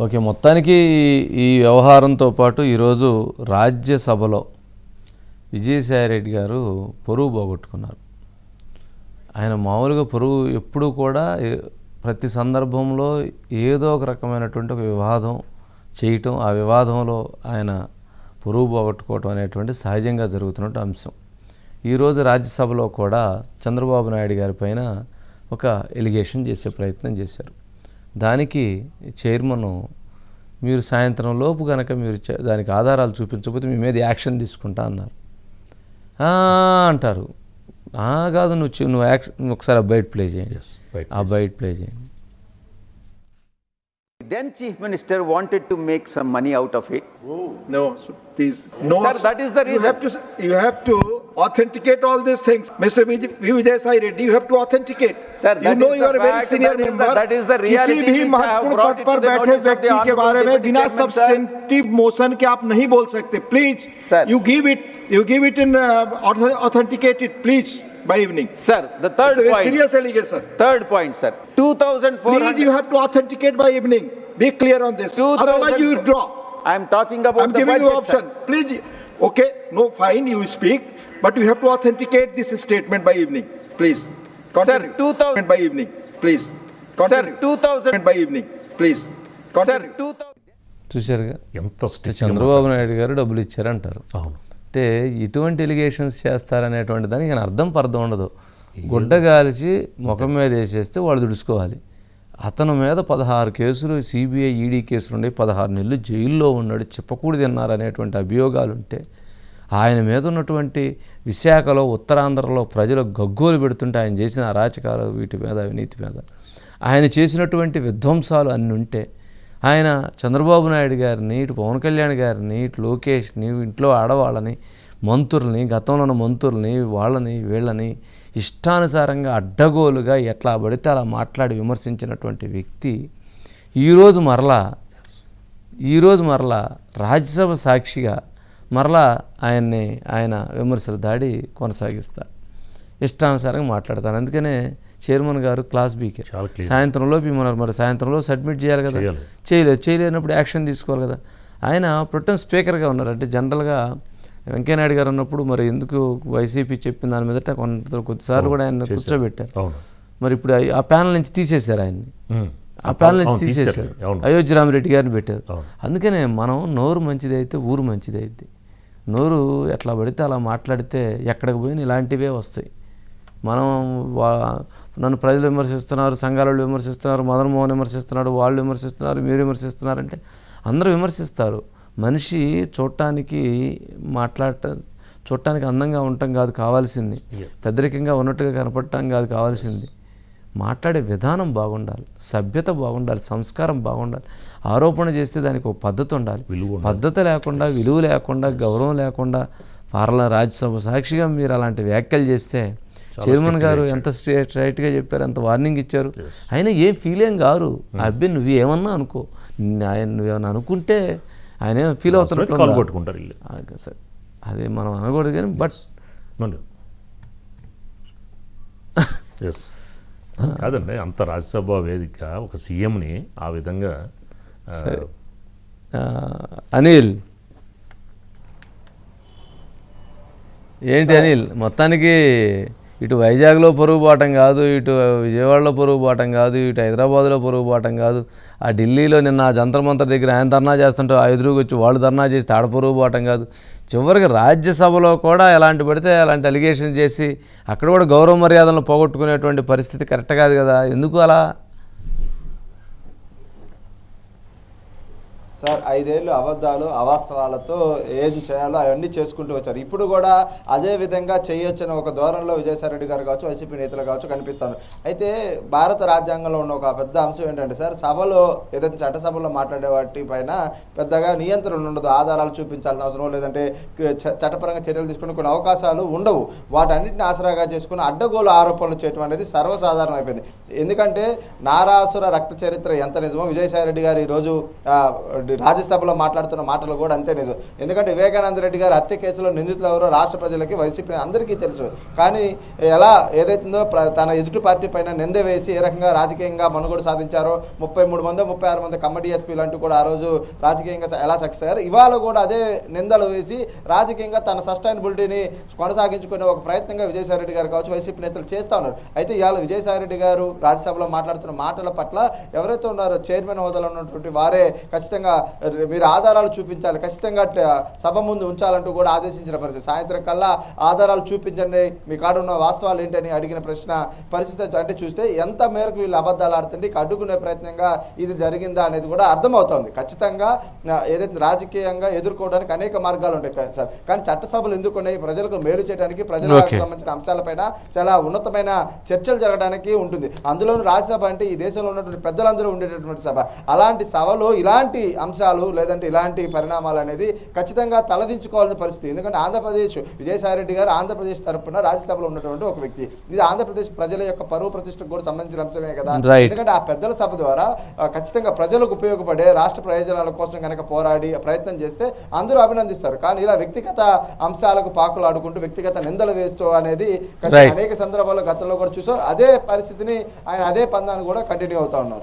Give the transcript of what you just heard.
Okay మొత్తానికి ఈ- వ్యవహారంతో పాటు ఈరోజు రాజ్యసభలో విజయసాయిరెడ్డి గారు పొరుగు పోగొట్టుకున్నారు. ఆయన మామూలుగా పొరుగు ఎప్పుడూ కూడా ప్రతి సందర్భంలో ఏదో ఒక రకమైనటువంటి ఒక వివాదం చేయటం ఆ వివాదంలో ఆయన పొరుగు పోగొట్టుకోవటం అనేటువంటి సహజంగా జరుగుతున్నట్టు అంశం. ఈరోజు రాజ్యసభలో కూడా చంద్రబాబు నాయుడు గారి పైన ఒక ఎలిగేషన్ చేసే ప్రయత్నం చేశారు. దానికి చైర్మన్ మీరు సాయంత్రం లోపు కనుక మీరు దానికి ఆధారాలు చూపించకపోతే మీ మీద యాక్షన్ తీసుకుంటా అన్నారు. అంటారు. "ఆ, కాదు నువ్వు నువ్వు యాక్షన్ నువ్వు ఒకసారి ఆ బయట ప్లే చేయండి. ఆ బయట ప్లే చేయండి. Then Chief Minister wanted to make some money out of it. No, so please. No. Sir, that is the You reason. have to, you have to authenticate all these things. Mr. Vijay Vijay Sai Reddy, you have to authenticate. Sir, you that know is you the are a very fact, senior that is the- member. that is the reality किसी भी which I have महत्वपूर्ण brought पद it पर to the बैठे notice of the व्यक्ति के honorable बारे में deputy बिना chairman, sir. सब्सटेंटिव मोशन के आप नहीं बोल सकते. Please, Sir. you give it, you give it in uh, auth- authenticate it, please, by evening. Sir, the third It's a very point. serious allegation. Third point, sir. 2,400. Please, you have to authenticate by evening. Be clear on this. 2000 Otherwise, you withdraw. I am talking about I'm the giving you budget, option. Please, okay, no, fine, you speak, but you have to authenticate this statement by evening, please. Continue. 2000 By evening, please. Sir, Continue. 2000. By evening, please. Sir, Continue. 2000. చూశారుగా ఎంత చంద్రబాబు నాయుడు గారు డబ్బులు ఇచ్చారంటారు అవును అంటే ఇటువంటి allegations చేస్తారనేటువంటి దానికి అర్థం పర్థం ఉండదు గుడ్డ గాల్చి ముఖం మీద వేసేస్తే వాళ్ళు దుడుచుకోవాలి అతని మీద పదహారు కేసులు సిబిఐ ఈడీ కేసులు ఉండే పదహారు నెలలు జైల్లో ఉన్నాడు చెప్పకూడదు తిన్నారు అనేటువంటి అభియోగాలు ఉంటే ఆయన మీద ఉన్నటువంటి విశాఖలో ఉత్తరాంధ్రలో ప్రజలు గగ్గోలు పెడుతుంటే ఆయన చేసిన అరాచకాలు వీటి మీద అవినీతి మీద. ఆయన చేసినటువంటి విధ్వంసాలు అన్నీ ఉంటే ఆయన చంద్రబాబు నాయుడు గారిని ఇటు పవన్ కళ్యాణ్ గారిని ఇటు లోకేష్ని ఇంట్లో ఆడవాళ్ళని మంత్రుల్ని గతంలో ఉన్న మంత్రుల్ని వాళ్ళని వీళ్ళని ఇష్టానుసారంగా అడ్డగోలుగా ఎట్లా పడితే అలా మాట్లాడి విమర్శించినటువంటి వ్యక్తి ఈరోజు మరలా ఈరోజు మరలా రాజ్యసభ సాక్షిగా మరలా ఆయన్ని ఆయన విమర్శల దాడి కొనసాగిస్తారు ఇష్టానుసారంగా మాట్లాడతారు అందుకనే చైర్మన్ గారు క్లాస్ బీకే. సాయంత్రంలో ఇమ్మన్నారు మరి సాయంత్రంలో సబ్మిట్ చేయాలి కదా? చేయాలి. చేయలేదు. చేయలేనప్పుడు యాక్షన్ తీసుకోవాలి కదా? ఆయన ప్రొటెం స్పీకర్గా ఉన్నారు. అంటే జనరల్గా వెంకయ్యనాయుడు గారు ఉన్నప్పుడు మరి ఎందుకు వైసీపీ చెప్పిన దాని మీదట కొంత కొద్దిసార్లు కూడా ఆయన. కూర్చోబెట్టారు. మరి ఇప్పుడు ఆ- ప్యానల్ నుంచి తీసేశారు ఆయన్ని. ఆ ప్యానల్ నుంచి. తీసేశారు. అయోధ్య రామిరెడ్డి గారిని పెట్టారు. అందుకనే మనం నోరు మంచిదైతే ఊరు మంచిదైద్ది. నోరు ఎట్లా పడితే అలా మాట్లాడితే ఎక్కడికి పోయినా ఇలాంటివే వస్తాయి. మనం వా- నన్ను ప్రజలు విమర్శిస్తున్నారు సంఘాల వాళ్ళు విమర్శిస్తున్నారు మదన్ మోహన్ విమర్శిస్తున్నాడు వాళ్ళు విమర్శిస్తున్నారు మీరు విమర్శిస్తున్నారంటే అందరూ విమర్శిస్తారు. మనిషి చూడటానికి మాట్లాడట చూడటానికి అందంగా ఉండటం కాదు కావాల్సింది. పెద్దరికంగా ఉన్నట్టుగా కనపడటం కాదు కావాల్సింది. మాట్లాడే విధానం బాగుండాలి సభ్యత బాగుండాలి సంస్కారం బాగుండాలి. ఆరోపణ చేస్తే దానికి ఒక పద్ధతి ఉండాలి. పద్ధతి లేకుండా విలువ లేకుండా గౌరవం లేకుండా పార్ల రాజ్యసభ సాక్షిగా మీరు అలాంటి వ్యాఖ్యలు చేస్తే చైర్మన్ గారు ఎంత స్ట్రైట్ స్ట్రైట్గా చెప్పారు ఎంత వార్నింగ్ ఇచ్చారు. ఆయన ఏం ఫీల్ ఏం కారు. ఆ అబ్బాయి నువ్వు ఏమన్నా అనుకో. ఆయన నువ్వేమన్నా అనుకుంటే ఆయన ఫీల్ కాలు అవుతున్నట్లు పట్టుకుంటారు వీళ్ళు సరే. అదే మనం అనకూడదు కానీ బట్ ఎస్ కాదండి అంత రాజ్యసభ వేదిక ఒక సీఎంని ఆ విధంగా అనిల్. ఏంటి అనిల్? మొత్తానికి ఇటు వైజాగ్లో పొరుగు కాదు ఇటు విజయవాడలో పొరుగు కాదు ఇటు హైదరాబాద్లో పొరుగు కాదు. ఆ ఢిల్లీలో నిన్న ఆ జంతర్ దగ్గర ఆయన ధర్నా చేస్తుంటే ఆ ఎదురుగా వచ్చి వాళ్ళు ధర్నా చేసి ఆడ పొరుగుబాటం కాదు. చివరికి రాజ్యసభలో కూడా ఎలాంటి పడితే అలాంటి అలిగేషన్ చేసి అక్కడ కూడా గౌరవ మర్యాదలను పోగొట్టుకునేటువంటి పరిస్థితి కరెక్ట్ కాదు కదా. ఎందుకు అలా? సార్ ఐదేళ్ళు అబద్ధాలు అవాస్తవాలతో ఏం చేయాలో అవన్నీ చేసుకుంటూ వచ్చారు. ఇప్పుడు కూడా అదే విధంగా చేయొచ్చని ఒక ధోరణిలో విజయసాయిరెడ్డి గారు కావచ్చు వైసీపీ నేతలు కావచ్చు కనిపిస్తారు. అయితే భారత రాజ్యాంగంలో ఉన్న ఒక పెద్ద అంశం ఏంటంటే సార్ సభలో ఏదైతే చట్టసభలో మాట్లాడే వాటిపైన పెద్దగా నియంత్రణ ఉండదు. ఆధారాలు చూపించాల్సిన అవసరం లేదంటే చట్టపరంగా చర్యలు తీసుకునే కొన్ని అవకాశాలు ఉండవు. వాటన్నిటిని ఆసరాగా చేసుకుని అడ్డగోలు ఆరోపణలు చేయడం అనేది సర్వసాధారణం అయిపోయింది ఎందుకంటే నారాసుర రక్త చరిత్ర ఎంత నిజమో విజయసాయి రెడ్డి గారు ఈరోజు రాజ్యసభలో మాట్లాడుతున్న మాటలు కూడా అంతే నిజం. ఎందుకంటే వివేకానంద రెడ్డి గారు హత్య కేసులో నిందితులు ఎవరో రాష్ట్ర ప్రజలకి వైసీపీ అందరికీ తెలుసు. కానీ ఎలా ఏదైతుందో ప్ర- తన ఎదుటి పార్టీ పైన నింద వేసి ఏ రకంగా రాజకీయంగా మనుగోడు సాధించారో ముప్పై మూడు మంది ముప్పై ఆరు మంది కమిటీ ఎస్పీ లాంటి కూడా ఆ రోజు రాజకీయంగా ఎలా సక్సెస్ అయ్యారు ఇవాళ కూడా అదే నిందలు వేసి రాజకీయంగా తన సస్టైనబిలిటీని కొనసాగించుకునే ఒక ప్రయత్నంగా విజయసాయిరెడ్డి గారు కావచ్చు వైసీపీ నేతలు చేస్తూ ఉన్నారు. అయితే ఇవాళ విజయసాయి రెడ్డి గారు రాజ్యసభలో మాట్లాడుతున్న మాటల పట్ల ఎవరైతే ఉన్నారో చైర్మన్ హోదాలో ఉన్నటువంటి వారే ఖచ్చితంగా మీరు ఆధారాలు చూపించాలి. ఖచ్చితంగా సభ ముందు ఉంచాలంటూ కూడా ఆదేశించిన పరిస్థితి. సాయంత్రం కల్లా ఆధారాలు చూపించండి. మీ కాడ ఉన్న వాస్తవాలు ఏంటని అడిగిన ప్రశ్న పరిస్థితి అంటే చూస్తే ఎంత మేరకు వీళ్ళు అబద్ధాలు ఆడుతుంటే అడ్డుకునే ప్రయత్నంగా ఇది జరిగిందా అనేది కూడా అర్థమవుతోంది. ఖచ్చితంగా ఏదైతే రాజకీయంగా ఎదుర్కోవడానికి అనేక మార్గాలు ఉంటాయి సార్. కానీ చట్టసభలు ఎందుకు ఉన్నాయి? ప్రజలకు మేలు చేయడానికి ప్రజలకు. సంబంధించిన అంశాలపైన చాలా ఉన్నతమైన చర్చలు జరగడానికి ఉంటుంది. అందులోనూ రాజ్యసభ అంటే ఈ దేశంలో ఉన్నటువంటి పెద్దలందరూ ఉండేటటువంటి సభ. అలాంటి సభలో ఇలాంటి అంశాలు లేదంటే ఇలాంటి పరిణామాలు అనేది ఖచ్చితంగా తలదించుకోవాల్సిన పరిస్థితి. ఎందుకంటే ఆంధ్రప్రదేశ్ విజయసాయి రెడ్డి గారు ఆంధ్రప్రదేశ్ తరపున రాజ్యసభలో ఉన్నటువంటి ఒక వ్యక్తి. ఇది ఆంధ్రప్రదేశ్ ప్రజల యొక్క పరువు ప్రతిష్టకు కూడా సంబంధించిన అంశమే కదా. ఎందుకంటే ఆ పెద్దల సభ ద్వారా ఖచ్చితంగా ప్రజలకు ఉపయోగపడే రాష్ట్ర ప్రయోజనాల కోసం కనుక పోరాడి ప్రయత్నం చేస్తే అందరూ అభినందిస్తారు. కానీ ఇలా వ్యక్తిగత అంశాలకు పాకులు ఆడుకుంటూ వ్యక్తిగత నిందలు వేస్తూ అనేది. అనేక సందర్భాల్లో గతంలో కూడా చూసాం. అదే పరిస్థితిని ఆయన అదే పందాన్ని కూడా కంటిన్యూ అవుతా ఉన్నారు.